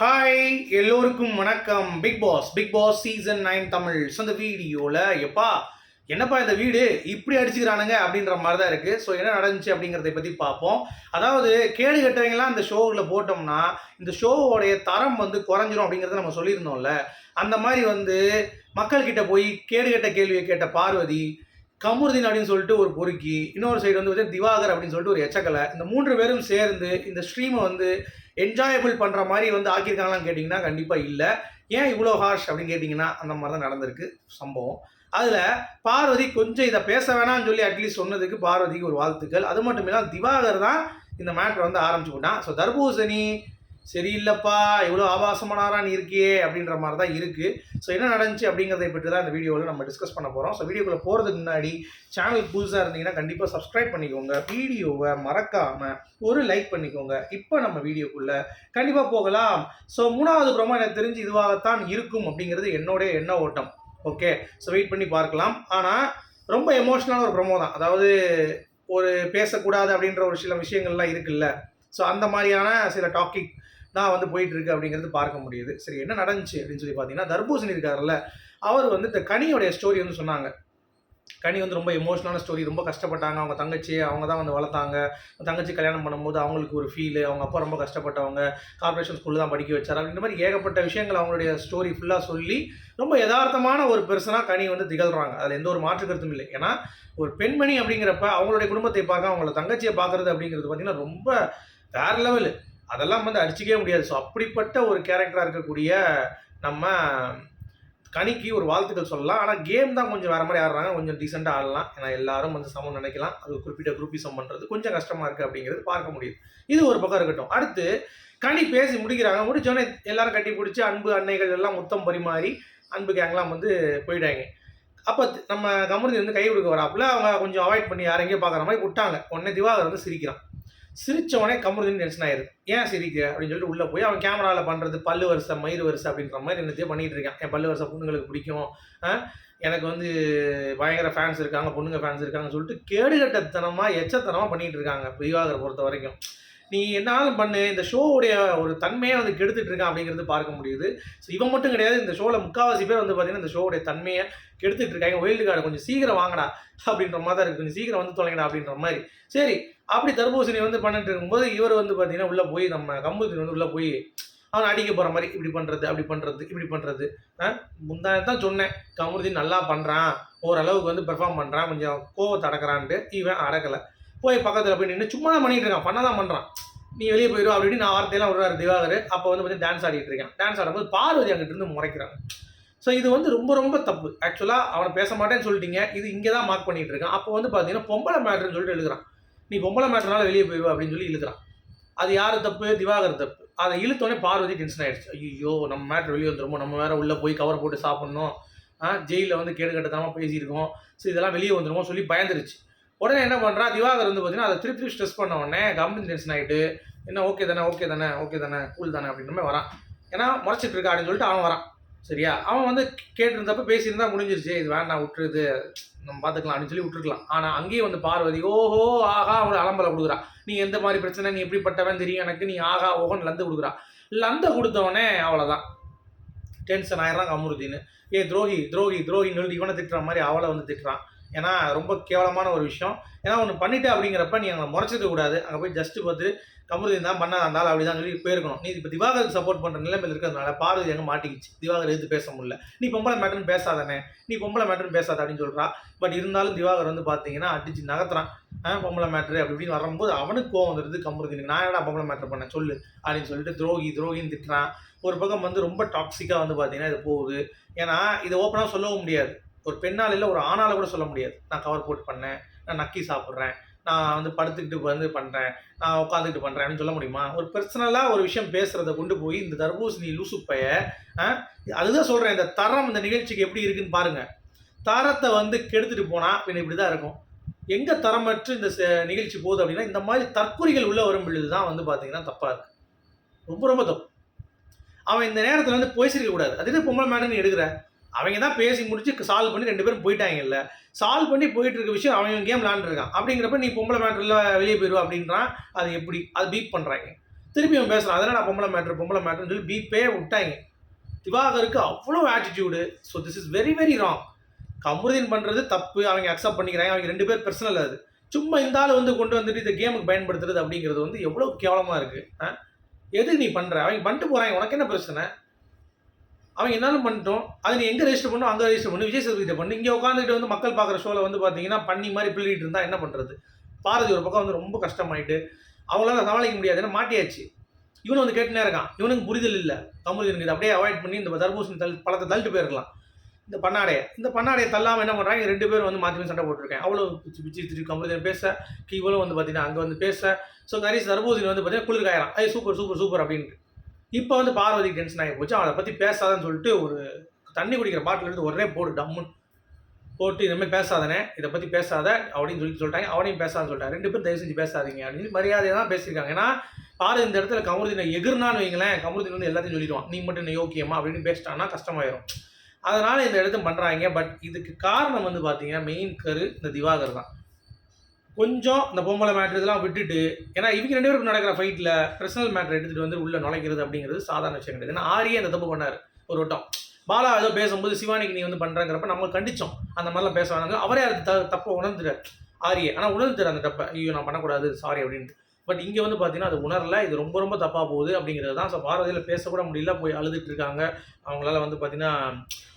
Hi எல்லோருக்கும் வணக்கம். Bigg Boss Bigg Boss season nine Tamil so இந்த வீடியோவில் எப்பா என்னப்பா இந்த வீடு? இப்படி அடிச்சுக்கிறானுங்க அப்படின்ற மாதிரி தான் இருக்குது ஸோ என்ன நடந்துச்சு அப்படிங்கிறத பற்றி பார்ப்போம். அதாவது கேடு கட்டுறவங்களாம் இந்த ஷோவில் போட்டோம்னா இந்த ஷோவோடைய தரம் வந்து குறைஞ்சிரும் அப்படிங்கிறத நம்ம சொல்லியிருந்தோம்ல. அந்த மாதிரி வந்து மக்கள்கிட்ட போய் கேடு கட்ட கேள்வியை கேட்ட பார்வதி கமுருதீன் அப்படின்னு சொல்லிட்டு ஒரு பொறுக்கி இன்னொரு சைடு வந்து பார்த்தீங்கன்னா திவாகர் அப்படின்னு சொல்லிட்டு ஒரு எச்சக்கலை. இந்த மூன்று பேரும் சேர்ந்து இந்த ஸ்ட்ரீமை வந்து என்ஜாயபிள் பண்ணுற மாதிரி வந்து ஆக்கியிருக்காங்களான்னு கேட்டிங்கன்னா கண்டிப்பாக இல்லை. ஏன் இவ்வளோ ஹார்ஷ் அப்படின்னு கேட்டிங்கன்னா அந்த மாதிரி தான் நடந்திருக்கு சம்பவம். அதில் பார்வதி கொஞ்சம் இதை பேச வேணாம்னு சொல்லி அட்லீஸ்ட் சொன்னதுக்கு பார்வதிக்கு ஒரு வாழ்த்துக்கள். அது மட்டும் இல்லாமல் திவாகர் தான் இந்த மேட்ரை வந்து ஆரம்பிச்சு விட்டான் ஸோ தர்பூசணி சரியில்லைப்பா எவ்வளோ ஆபாசமானாரா நீ இருக்கியே அப்படின்ற மாதிரி தான் இருக்குது ஸோ என்ன நடந்துச்சு அப்படிங்கிறதை பற்றி தான் இந்த வீடியோவில் நம்ம டிஸ்கஸ் பண்ண போகிறோம் ஸோ வீடியோக்குள்ளே போகிறதுக்கு முன்னாடி சேனல் புதுசாக இருந்தீங்கன்னா கண்டிப்பாக சப்ஸ்கிரைப் பண்ணிக்கோங்க. வீடியோவை மறக்காமல் ஒரு லைக் பண்ணிக்கோங்க. இப்போ நம்ம வீடியோக்குள்ளே கண்டிப்பாக போகலாம். ஸோ மூணாவது ப்ரோமோ எனக்கு தெரிஞ்சு இதுவாகத்தான் இருக்கும் அப்படிங்கிறது என்னுடைய எண்ண ஓட்டம். ஓகே ஸோ வெயிட் பண்ணி பார்க்கலாம். ஆனால் ரொம்ப எமோஷ்னலான ஒரு ப்ரமோ தான். அதாவது ஒரு பேசக்கூடாது அப்படின்ற ஒரு சில விஷயங்கள்லாம் இருக்குல்ல. ஸோ அந்த மாதிரியான சில டாக்கிக் தான் வந்து போயிட்டு இருக்கு அப்படிங்கிறது பார்க்க முடியுது. சரி என்ன நடந்துச்சு அப்படின்னு சொல்லி பார்த்தீங்கன்னா தர்பூசணி இருக்காருல்ல அவர் வந்து இந்த கனியோடைய ஸ்டோரி வந்து சொன்னாங்க. கனி வந்து ரொம்ப எமோஷனலான ஸ்டோரி ரொம்ப கஷ்டப்பட்டாங்க. அவங்க தங்கச்சி அவங்க தான் வந்து வளர்த்தாங்க. தங்கச்சி கல்யாணம் பண்ணும்போது அவங்களுக்கு ஒரு ஃபீல் அவங்க அப்பா ரொம்ப கஷ்டப்பட்டவங்க. கார்பரேஷன் ஸ்கூலில் தான் படிக்க வச்சார். அப்படின்ற மாதிரி ஏகப்பட்ட விஷயங்கள் அவங்களுடைய ஸ்டோரி ஃபுல்லாக சொல்லி ரொம்ப யதார்த்தமான ஒரு பெர்சனாக கனி வந்து திகழ்கிறாங்க அதில் எந்த ஒரு மாற்று கருத்தும் இல்லை. ஏன்னா ஒரு பெண்மணி அப்படிங்கிறப்ப அவங்களுடைய குடும்பத்தை பார்க்க அவங்கள தங்கச்சியை பார்க்குறது அப்படிங்கிறது பார்த்திங்கன்னா ரொம்ப வேற லெவலு அதெல்லாம் வந்து அடிச்சிக்கவே முடியாது. ஸோ அப்படிப்பட்ட ஒரு கேரக்டராக இருக்கக்கூடிய நம்ம கனிக்கு ஒரு வாழ்த்துக்கள் சொல்லலாம். ஆனால் கேம் தான் கொஞ்சம் வேறு மாதிரி ஆடுறாங்க. கொஞ்சம் டீசெண்டாக ஆடலாம். ஏன்னா எல்லாரும் வந்து சமம் நினைக்கலாம். அது குறிப்பிட்ட குரூப்பிசம் பண்ணுறது கொஞ்சம் கஷ்டமாக இருக்குது அப்படிங்கிறது பார்க்க முடியுது. இது ஒரு பக்கம் இருக்கட்டும். அடுத்து கனி பேசி முடிக்கிறாங்க. முடிச்சோடனே எல்லாரும் கட்டி பிடிச்சி அன்பு அன்னைகள் எல்லாம் முத்தம் பரிமாறி அன்பு கேங்கெலாம் வந்து போயிட்டாங்க. அப்போ நம்ம கமருதி வந்து கை கொடுக்க வராப்புல. அவங்க கொஞ்சம் அவாய்ட் பண்ணி யாரெங்கேயும் பார்க்குற மாதிரி விட்டாங்க. உடனே திவாகர் வந்து சிரிக்கிறான். சிரிச்சவனே உடனே டென்ஷன் ஆயிருது ஏன் சிரிக்க அப்படின்னு சொல்லிட்டு உள்ளே போய் அவன் கேமராவில் பண்ணுறது பல்லு வருஷம் மயிறு வருஷம் அப்படின்ற மாதிரி என்னத்தையும் பண்ணிட்டு இருக்கான். என் பல்லு வருஷம் பொண்ணுங்களுக்கு பிடிக்கும். எனக்கு வந்து பயங்கர ஃபேன்ஸ் இருக்காங்க பொண்ணுங்க ஃபேன்ஸ் இருக்காங்கன்னு சொல்லிட்டு கேடுகட்டத்தனமாக எச்சத்தனமாக பண்ணிகிட்டு இருக்காங்க. திவாகரை பொறுத்த வரைக்கும். நீ என்னாலும் பண்ணு இந்த ஷோவுடைய ஒரு தன்மையை வந்து கெடுத்துட்டு இருக்கான் அப்படிங்கிறது பார்க்க முடியுது. ஸோ இவன் மட்டும் கிடையாது இந்த ஷோவில் முக்காவாசி பேர் வந்து பார்த்தீங்கன்னா இந்த ஷோவுடைய தன்மையை கெடுத்துட்டு இருக்காங்க. ஒயில்டு கார்டு கொஞ்சம் சீக்கிரம் வாங்கடா அப்படின்ற மாதிரி தான் இருக்குது கொஞ்சம் சீக்கிரம் வந்து தொலைங்கடா அப்படின்ற மாதிரி. சரி அப்படி தர்பூசணி வந்து பண்ணிட்டு இருக்கும்போது இவர் வந்து பார்த்தீங்கன்னா உள்ளே போய் நம்ம கம்பூசணி வந்து உள்ளே போய் அவன் அடிக்க போகிற மாதிரி இப்படி பண்ணுறது அப்படி பண்ணுறது இப்படி பண்ணுறது முந்தானே தான் சொன்னேன் கமுருதி நல்லா பண்ணுறான் ஓரளவுக்கு வந்து பெர்ஃபார்ம் பண்ணுறான் கொஞ்சம் கோவத்தை அடக்கிறான்ட்டு இவன் அடக்கலை. போய் பக்கத்தில் போய் நின்று சும்மா தான் பண்ணிட்டு இருக்கான். பண்ண தான் பண்ணுறான் நீ வெளியே போயிடும் அப்படின்னு நான் வார்த்தையெல்லாம் விடுறாரு திவாகர். அப்போ வந்து பார்த்தீங்கன்னா டான்ஸ் ஆடிட்டு இருக்கேன். டான்ஸ் ஆடும்போது பார்வதி அங்கிட்டு இருந்து முறைக்கிறாங்க ஸோ இது வந்து ரொம்ப ரொம்ப தப்பு. ஆக்சுவலாக அவனை பேச மாட்டேன்னு சொல்லிட்டீங்க. இது இங்கே தான் மார்க் பண்ணிட்டு இருக்கான். அப்போ வந்து பார்த்தீங்கன்னா பொம்பளை மேட்ருன்னு சொல்லிட்டு எழுதுறான் நீ பொம்பளை மேட்ருனால வெளியே போயிடுவா அப்படின்னு சொல்லி இழுக்கிறான். அது யார் தப்பு? திவாகர் தப்பு. அதை இழுத்தோடனே பார்வதி டென்ஷன் ஆயிடுச்சு. ஐயோ நம்ம மேட்ரு வெளியே வந்துருமோ? நம்ம வேற உள்ளே போய் கவர் போட்டு சாப்பிட்ணும். ஜெயிலில் வந்து கேடு கட்டத்தனமாக பேசியிருக்கோம். ஸோ இதெல்லாம் வெளியே வந்துருமோ சொல்லி பயந்துருச்சு. உடனே என்ன பண்ணுறா திவாகர் வந்து பார்த்தீங்கன்னா அதை திருப்பி ஸ்ட்ரெஸ் பண்ண உடனே கம்பெனி டென்ஷன் ஆகிட்டு என்ன ஓகே தானே ஓகே தானே ஓகே தானே கூல் தானே அப்படின்ற மாதிரி வரான். ஏன்னா முறைச்சிட்டு இருக்கா அப்படின்னு சொல்லிட்டு அவன் வரான். சரியா? அவன் வந்து கேட்டிருந்தப்ப பேசியிருந்தா முடிஞ்சிருச்சு. இது வேண்டாம் விட்டுருது நம்ம பார்த்துக்கலாம் அப்படின்னு சொல்லி விட்டுருக்கலாம். ஆனால் அங்கேயும் வந்து பார்வதி ஓஹோ ஆஹா அவங்களை அலம்பலை கொடுக்குறா. நீ எந்த மாதிரி பிரச்சனை? நீ எப்படிப்பட்டவன்? தெரியும் எனக்கு. நீ ஆகா ஓஹோன்னு லந்து கொடுக்குறா. லந்த கொடுத்தவனே அவ்வளோதான் டென்ஷன் ஆயிடுறான் கமுருதின்னு. ஏ துரோகி துரோகி துரோகின்னு சொல்லிட்டு இவனை திட்டுற மாதிரி அவளை வந்து திட்டுறான். ஏன்னா ரொம்ப கேவலமான ஒரு விஷயம். ஏன்னா ஒன்று பண்ணிட்டு அப்படிங்கிறப்ப நீ அங்கே முறைச்சிக்க கூடாது. அங்கே போய் ஜஸ்ட் பார்த்து கமருதி தான் பண்ண இருந்தாலும் அப்படி தான் சொல்லி போயிருக்கணும். நீ இப்போ திவாகருக்கு சப்போர்ட் பண்ணுற நிலைமையில் இருக்கிறதுனால பார்வதி எங்கே மாட்டிக்கிச்சு. திவாகர் எதிர்த்து பேச முடியல. நீ பொம்பளை மேட்டர்னு பேசாதானே நீ பொம்பளை மேட்டர்னு பேசாத அப்படின்னு சொல்கிறா பட் இருந்தாலும் திவாகர் வந்து பார்த்தீங்கன்னா அடிச்சு நகர்த்துறான். ஆ பொம்பளை மேட்ரு அப்படி இப்படின்னு வரும்போது அவனுக்கு கோவம் வந்துடுது. கமருதீனுக்கு நான் என்னடா பொம்பளை மேட்ரு பண்ண சொல்லு அப்படின்னு சொல்லிட்டு துரோகி துரோகின்னு திட்டுறான். ஒரு பக்கம் வந்து ரொம்ப டாக்ஸிக்காக வந்து பார்த்தீங்கன்னா இது போகுது. ஏன்னா இதை ஓப்பனாக சொல்லவும் முடியாது. ஒரு பெண்ணால் இல்லை ஒரு ஆணால் கூட சொல்ல முடியாது. நான் கவர் போட்டு பண்ணேன் நான் நக்கி சாப்பிட்றேன் நான் வந்து படுத்துக்கிட்டு வந்து பண்ணுறேன் நான் உட்காந்துக்கிட்டு பண்ணுறேன் அப்படின்னு சொல்ல முடியுமா? ஒரு பர்சனலாக ஒரு விஷயம் பேசுகிறத கொண்டு போய் இந்த தர்பூசணி லூசுப்பைய ஆ, அதுதான் சொல்கிறேன் இந்த தரம் இந்த நிகழ்ச்சிக்கு எப்படி இருக்குன்னு பாருங்கள் தரத்தை வந்து கெடுத்துட்டு போனால் பின்ன இப்படி தான் இருக்கும். எங்கே தரமற்று இந்த ச- நிகழ்ச்சி போகுது அப்படின்னா இந்த மாதிரி தற்கொலைகள் உள்ளே வரும் பொழுது தான் வந்து பார்த்தீங்கன்னா தப்பாக இருக்கு. ரொம்ப ரொம்ப தப்பு. அவன் இந்த நேரத்தில் வந்து பேசிருக்க கூடாது. அதுக்கு பொம்பளை மேடம் நீ எடுக்கிற? அவங்க தான் பேசி முடிச்சு சால்வ் பண்ணி ரெண்டு பேரும் போயிட்டாங்கல்ல. சால்வ் பண்ணி போயிட்டு இருக்க விஷயம் அவன் கேம் விளாண்டுருக்கான் அப்படிங்கிறப்ப நீ பொம்பளை மேட்ரில் வெளியே போயிடுவா அப்படின்றான் அது எப்படி? அது பீப் பண்ணுறாங்க திருப்பி அவன் பேசுகிறான் அதனால் நான் பொம்பளை மேட்ரு பொம்பளை மேட்ருன்னு சொல்லி பீப்பே விட்டாங்க. திவாகருக்கு அவ்வளோ attitude so this is very very wrong Kamaruddin பண்ணுறது தப்பு. அவங்க அக்செப்ட் பண்ணிக்கிறாங்க. அவங்க ரெண்டு பேர் பர்சனல் அது. சும்மா இந்த ஆள் வந்து கொண்டு வந்துட்டு இந்த கேமுக்கு பயன்படுத்துறது அப்படிங்கிறது வந்து எவ்வளோ கேவலமாக இருக்குது எது நீ பண்ணுற அவங்க பண்ணிட்டு போகிறாங்க உனக்கு என்ன பிரச்சனை? அவங்க என்னாலும் பண்ணிட்டோம்? அதை நீ எங்கே ரெஜிஸ்டர் பண்ணும் அங்கே ரெஜிஸ்டர் பண்ணு. விஜய் சேதுபதிட்ட பண்ணு. இங்கே உட்காந்துட்டு வந்து மக்கள் பார்க்குற ஷோவில் வந்து பார்த்தீங்கன்னா பண்ணி மாதிரி பிள்ளிட்டு இருந்தால் என்ன பண்ணுறது பாரதி ஒரு பக்கம் வந்து ரொம்ப கஷ்டமாயிட்டு அவங்களால சமாளிக்க முடியாது. ஏன்னா மாட்டியாச்சு. இவனு வந்து கேட்டுனே இருக்கான். இவனுக்கு புரிதல் இல்லை. கமருதீனுக்கு இதை அப்படியே அவாய்ட் பண்ணி இந்த தர்பூசணி தள்ளி பழத்தை தள்ளிட்டு போயிருக்கலாம் இந்த பண்ணாடையை. இந்த பண்ணாடையை தள்ளாமல் என்ன பண்ணுறாங்க ரெண்டு பேரும் வந்து மாற்றி சண்டை போட்டிருக்கேன். அவ்வளோ பிச்சு பிச்சு திரு கமருதீன் பேச கீவலும் வந்து பார்த்தீங்கன்னா அங்கே வந்து பேச. ஸோ நரிஸ் தர்பூசணி வந்து பார்த்தீங்கன்னா குளிர்காயிரம் அது சூப்பர் சூப்பர் சூப்பர் அப்படின்ட்டு. இப்போ வந்து பார்வதி டென்ஷன் ஆகி போச்சு. அவளை பற்றி பேசாதன்னு சொல்லிட்டு ஒரு தண்ணி குடிக்கிற பாட்டில் எடுத்து ஒரே போடு டம்முன்னு போட்டு இனிமேல் பேசாதனே இதை பற்றி பேசாத அப்படின்னு சொல்லி சொல்லிட்டாங்க. அவனையும் பேசாதுன்னு சொல்லிட்டாங்க. ரெண்டு பேரும் தயவு செஞ்சு பேசாதீங்க அப்படின்னு மரியாதையாக தான் பேசியிருக்காங்க. ஏன்னா பாரு இந்த இடத்துல கமருதினை எகிர்னான்னு வைங்களேன் கமருதின் வந்து எல்லாத்தையும் சொல்லிடுவான். நீ மட்டும் என்ன யோக்கியமா அப்படின்னு பேசிட்டான்னா கஷ்டமாயிரும். அதனால் இந்த இடத்த பண்ணுறாங்க பட் இதுக்கு காரணம் வந்து பார்த்தீங்கன்னா மெயின் கரு இந்த திவாகர் தான். கொஞ்சம் இந்த பொம்பளை மேட்ரு இதெல்லாம் விட்டுட்டு ஏன்னா இவங்க ரெண்டு பேருக்கு நடக்கிற ஃபைட்டில் பர்சனல் மேட்ரு எடுத்துகிட்டு வந்து உள்ளே நுழைக்கிறது அப்படிங்கிறது சாதாரண விஷயம் கிடையாது. ஏன்னா ஆரியே அந்த தப்பு பண்ணார் ஒரு வட்டம். பாலா ஏதோ பேசும்போது சிவானிக்கு நீ வந்து பண்ணுறங்கிறப்ப நம்ம கண்டிச்சோம். அந்த மாதிரிலாம் பேச வேணாங்க அவரே அது த தப்பை உணர்ந்துட்டார். ஆரியே ஆனால் உணர்ந்துட்டார் அந்த தப்பை. ஐயோ நான் பண்ணக்கூடாது சாரி அப்படின்ட்டு. பட் இங்கே வந்து பார்த்தீங்கன்னா அது உணரல. இது ரொம்ப ரொம்ப தப்பாக போகுது அப்படிங்கிறது தான் ஸோ பாரதியில் பேசக்கூட முடியல. போய் அழுதுட்டு இருக்காங்க. அவங்களால வந்து பார்த்தீங்கன்னா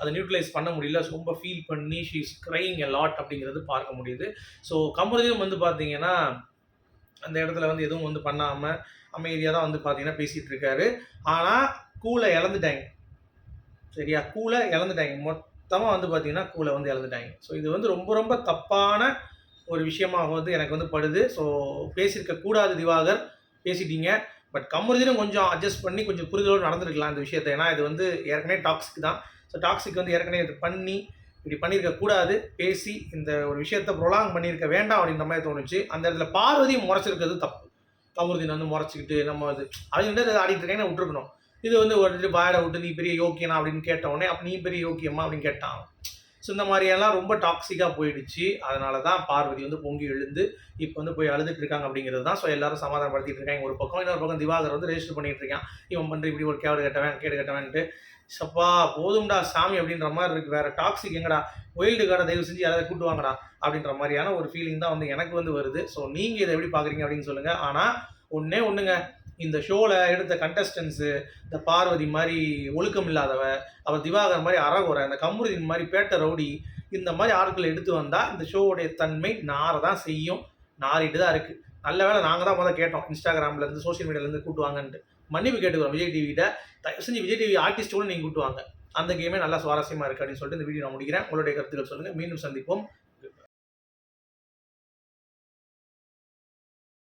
அதை நியூட்ரலைஸ் பண்ண முடியல. ஸோ ரொம்ப ஃபீல் பண்ணி she is crying a lot அப்படிங்கிறது பார்க்க முடியுது. ஸோ கமருதீனும் வந்து பார்த்தீங்கன்னா அந்த இடத்துல வந்து எதுவும் வந்து பண்ணாமல் அமைதியாக தான் வந்து பார்த்தீங்கன்னா பேசிகிட்டு இருக்காரு. ஆனால் கூலை இழந்துட்டாங்க. சரியா? கூலை இழந்துட்டாங்க. மொத்தமாக வந்து பார்த்தீங்கன்னா கூலை வந்து இழந்துட்டாங்க. ஸோ இது வந்து ரொம்ப ரொம்ப தப்பான ஒரு விஷயமாக வந்து எனக்கு வந்து படுது. ஸோ பேசியிருக்க கூடாது திவாகர் பேசிட்டீங்க. பட் கமருதீனும் கொஞ்சம் அட்ஜஸ்ட் பண்ணி கொஞ்சம் புரிதலோடு நடந்திருக்கலாம் இந்த விஷயத்தை. ஏன்னா இது வந்து ஏற்கனவே டாக்ஸிக் தான். ஸோ டாக்ஸிக் வந்து ஏற்கனவே இது பண்ணி இப்படி பண்ணியிருக்க கூடாது. பேசி இந்த ஒரு விஷயத்தை ப்ரொலாங் பண்ணியிருக்க வேண்டாம் அப்படின்ற மாதிரி தோணுச்சு. அந்த இடத்துல பார்வதியும் முறைச்சிருக்கிறது தப்பு. கமருதீன் வந்து முறைச்சிக்கிட்டு நம்ம அது அது வந்து ஆடிட்டு இருக்கேன்னு விட்டுருக்கணும். இது வந்து ஒரு பாயடை விட்டு நீ பெரிய யோக்கியனா அப்படின்னு கேட்ட உடனே அப்போ நீ பெரிய யோக்கியமா அப்படின்னு கேட்டான். ஸோ இந்த மாதிரியெல்லாம் ரொம்ப டாக்ஸிக்காக போயிடுச்சு. அதனால தான் பார்வதி வந்து பொங்கி எழுந்து இப்போ வந்து போய் அழுதுட்டு இருக்காங்க அப்படிங்கிறது தான். ஸோ எல்லாரும் சமாதானப்படுத்திட்டு இருக்காங்க. ஒரு பக்கம் இன்னொரு பக்கம் திவாகர் வந்து ரெஜிஸ்டர் பண்ணிட்டு இருக்கான். இவன் பண்ணுற இப்படி ஒரு கேடு கட்டவன் கேடு கட்டவன்ட்டு. சப்பா போதும்டா சாமி அப்படின்ற மாதிரி இருக்கு. வேற டாக்ஸிக் எங்கடா? ஒயில்டு கார்டை தயவு செஞ்சு யாராவது கூட்டு வாங்கடா அப்படின்ற மாதிரியான ஒரு ஃபீலிங் தான் வந்து எனக்கு வந்து வருது. ஸோ நீங்கள் இதை எப்படி பார்க்குறீங்க அப்படின்னு சொல்லுங்கள் ஆனால் ஒன்றே ஒன்றுங்க இந்த ஷோவில் எடுத்த கண்டஸ்டன்ஸு இந்த பார்வதி மாதிரி ஒழுக்கம் இல்லாதவ அவள் திவாகர் மாதிரி அறகுறை அந்த கமருதீன் மாதிரி பேட்ட ரவுடி இந்த மாதிரி ஆட்களை எடுத்து வந்தால் இந்த ஷோவுடைய தன்மை நார தான் செய்யும். நாரிட்டு தான் இருக்குது நல்ல வேலை நாங்கள் தான் முதல்ல கேட்டோம். இன்ஸ்டாகிராம்லேருந்து சோஷியல் மீடியாலேருந்து கூட்டுவாங்கன்ட்டு. மன்னிப்பு கேட்டுக்கிறோம் விஜய் டிவிகிட்ட தயவு செஞ்சு விஜய் டிவி ஆர்டிஸ்டோடு நீங்கள் கூட்டுவாங்க. அந்த கேமே நல்லா சுவாரஸ்யமாக இருக்குது அப்படின்னு சொல்லிட்டு இந்த வீடியோ நான் முடிக்கிறேன். உங்களுடைய கருத்துக்கள் சொல்லுங்கள் மீண்டும் சந்திப்போம்.